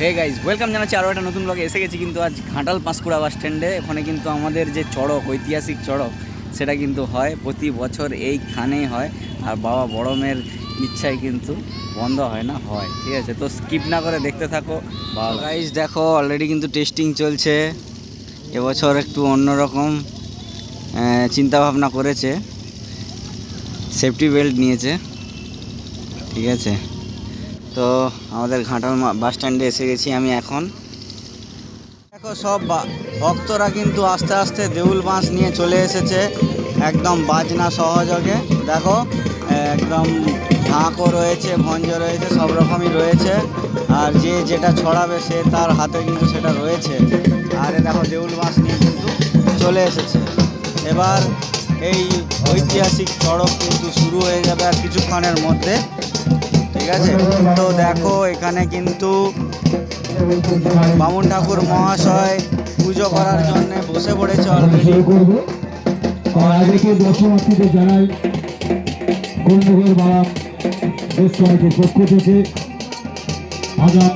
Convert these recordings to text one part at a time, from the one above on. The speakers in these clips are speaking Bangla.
হে গাইজ ওয়েলকাম জানাচ্ছি আরও একটা নতুন ব্লগে এসে গেছি কিন্তু আজ ঘাটাল পাঁশকুড়া বাস স্ট্যান্ডে ওখানে কিন্তু আমাদের যে চড়ক, ঐতিহাসিক চড়ক, সেটা কিন্তু হয়, প্রতি বছর এইখানেই হয়। আর বাবা বড় মেয়ের ইচ্ছায় কিন্তু বন্ধ হয় না, হয়, ঠিক আছে? তো স্কিপ না করে দেখতে থাকো বাবা গাইজ দেখো অলরেডি কিন্তু টেস্টিং চলছে। এবছর একটু অন্যরকম চিন্তা ভাবনা করেছে। সেফটি বেল্ট নিয়েছে, ঠিক আছে? তো আমাদের ঘাটাল বাস স্ট্যান্ডে এসে গেছি আমি এখন। দেখো সব ভক্তরা কিন্তু আস্তে আস্তে দেউল বাঁশ নিয়ে চলে এসেছে। একদম বাজনা সহযোগে। দেখো, একদম ঢাকও রয়েছে, ভঞ্জ রয়েছে, সব রকমই রয়েছে। আর যে যেটা ছড়াবে সে তার হাতে কিন্তু সেটা রয়েছে। আর দেখো দেউল বাঁশ নিয়ে কিন্তু চলে এসেছে। এবার এই ঐতিহাসিক সড়ক কিন্তু শুরু হয়ে যাবে আর কিছুক্ষণের মধ্যে। ঠিক আছে? তো দেখো এখানে কিন্তু বামুন ঠাকুর মহাশয় পুজো করার জন্য বসে পড়েছে অলরেডি শুরু করব। আর আগেকে দর্শনার্থীদের জানাই গন্ডগোল বাবা বেশ কমিটির পক্ষ থেকে আগাম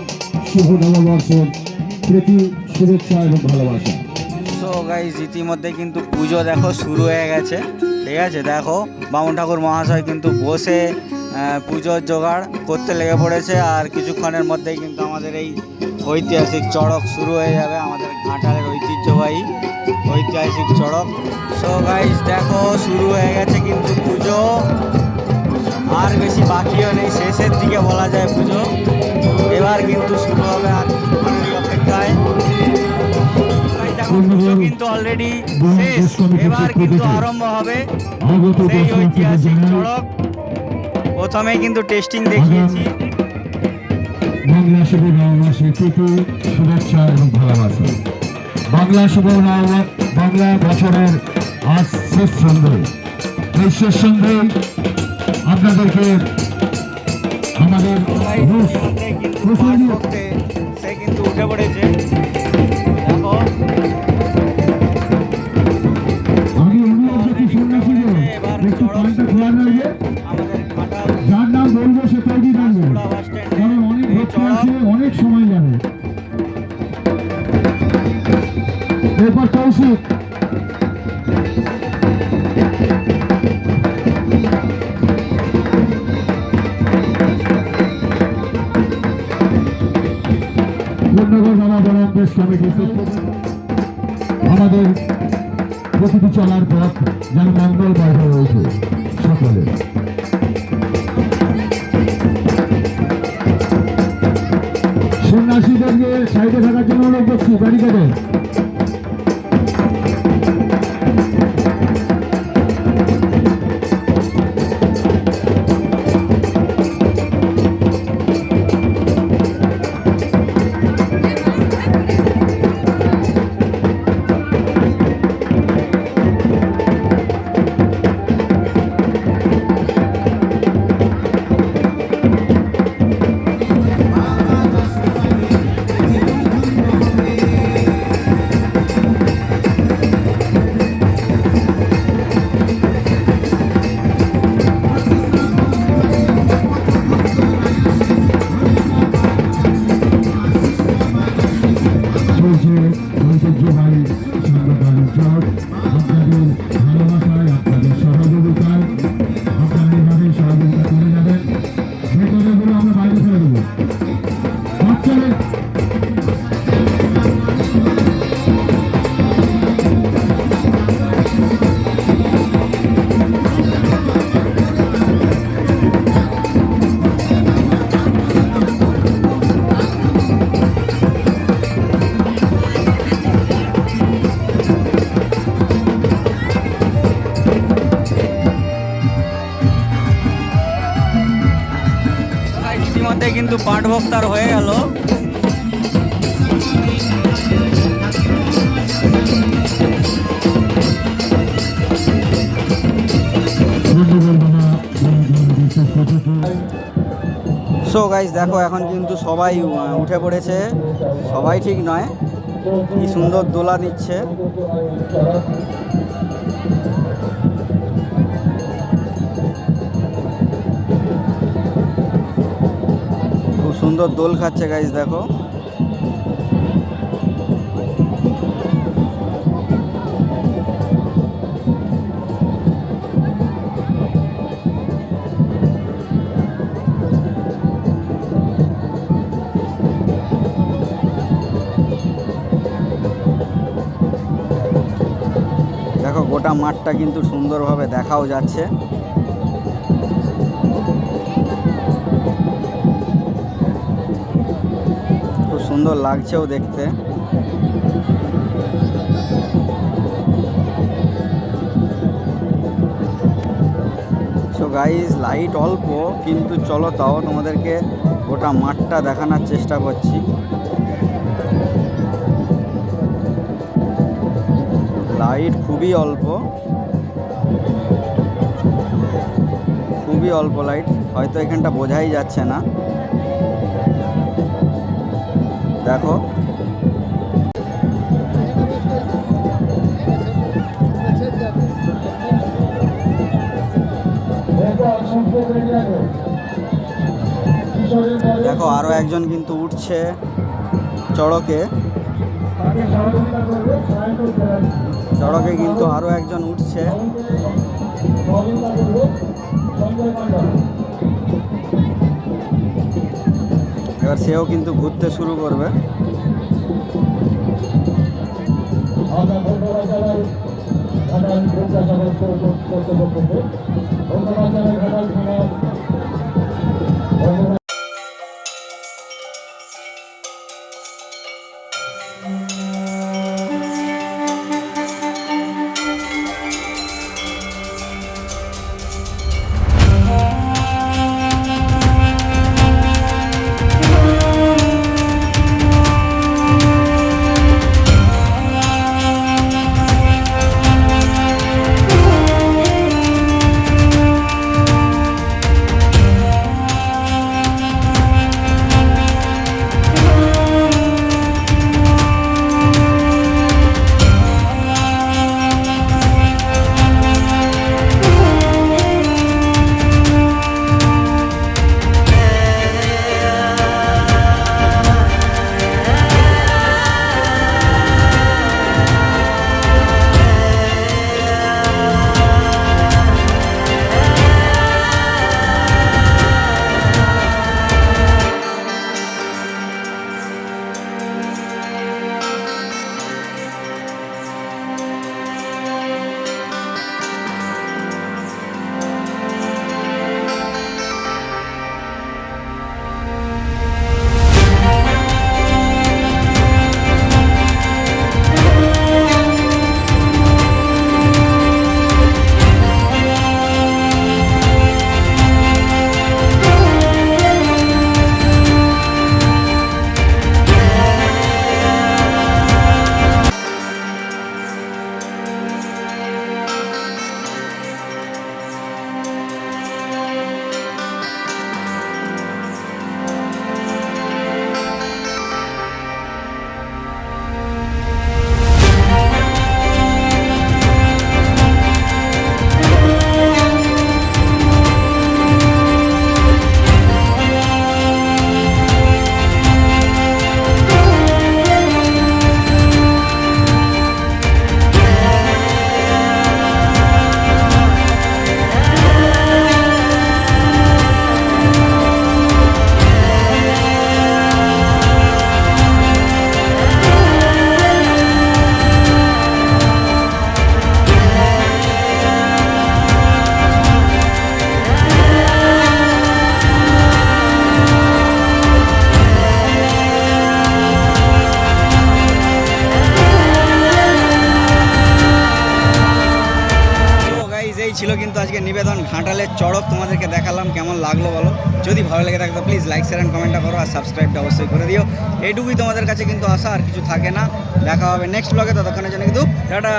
শুভ নববর্ষের প্রীতি শুভেচ্ছা এবং ভালোবাসা। সো গাইজ ইতিমধ্যে কিন্তু পুজো দেখো শুরু হয়ে গেছে। ঠিক আছে? দেখো বামুন ঠাকুর মহাশয় কিন্তু বসে পুজোর জোগাড় করতে লেগে পড়েছে আর কিছুক্ষণের মধ্যেই কিন্তু আমাদের এই ঐতিহাসিক চড়ক শুরু হয়ে যাবে আমাদের ঘাটালের ঐতিহ্যবাহী ঐতিহাসিক চড়ক। সো গাইজ দেখো শুরু হয়ে গেছে কিন্তু পুজো। আর বেশি বাকিও নেই শেষের দিকে বলা যায় পুজো। এবার কিন্তু শুরু হবে আর কিছুক্ষণেরই অপেক্ষায়। পুজো কিন্তু অলরেডি শেষ। এবার কিন্তু আরম্ভ হবে সেই ঐতিহাসিক চড়ক। প্রথমে কিন্তু টেস্টিং দেখিয়েছি। বাংলা শুভ নববর্ষের প্রীতি শুভেচ্ছা এবং ভালোবাসা। বাংলা শুভ নব বাংলা বছরের আজ শেষ সন্ধ্যে এই শেষ সন্ধ্যে আপনাদেরকে আমাদের সে কিন্তু বরাম বেশ কমিটির পক্ষ থেকে আমাদের প্রতিটি চলার পথ যেন মঙ্গলময় হয়ে ওঠে সকলে সন্ন্যাসীদেরকে সাইডে থাকার জন্য অনুরোধ করছি বাড়ি ঐতিহ্যবাহী সংগ্রহালয় ইতিমধ্যে কিন্তু পাঠ ভক্তার হয়ে গেল। সো গাইজ দেখো, এখন কিন্তু সবাই উঠে পড়েছে। সবাই ঠিক নয়, কি সুন্দর দোলা নিচ্ছে। সুন্দর দোল খাচ্ছে গাইজ দেখো গোটা মাঠটা কিন্তু সুন্দরভাবে দেখাও যাচ্ছে। সুন্দর লাগছেও দেখতে। সো গাইজ লাইট অল্প, কিন্তু চলো তাও তোমাদেরকে গোটা মাঠটা দেখানোর চেষ্টা করছি। লাইট খুবই অল্প। খুবই অল্প লাইট হয়তো এখানটা বোঝাই যাচ্ছে না। দেখো। দেখো আরও একজন কিন্তু উঠছে চড়কে। চড়কে কিন্তু আরও একজন উঠছে। এবার সেও কিন্তু ঘুরতে শুরু করবে। ছিল কিন্তু আজকে নিবেদন, ঘাঁটালের চড়ক তোমাদেরকে দেখালাম, কেমন লাগল বলো? যদি ভালো লেগে থাকে তো প্লিজ লাইক শেয়ার অ্যান্ড কমেন্টটা করো আর সাবস্ক্রাইবটা অবশ্যই করে দিও। এইটুকুই তোমাদের কাছে কিন্তু আসা আর কিছু থাকে না। দেখা হবে নেক্সট ব্লগে ততক্ষণের জন্য কিন্তু টাটা।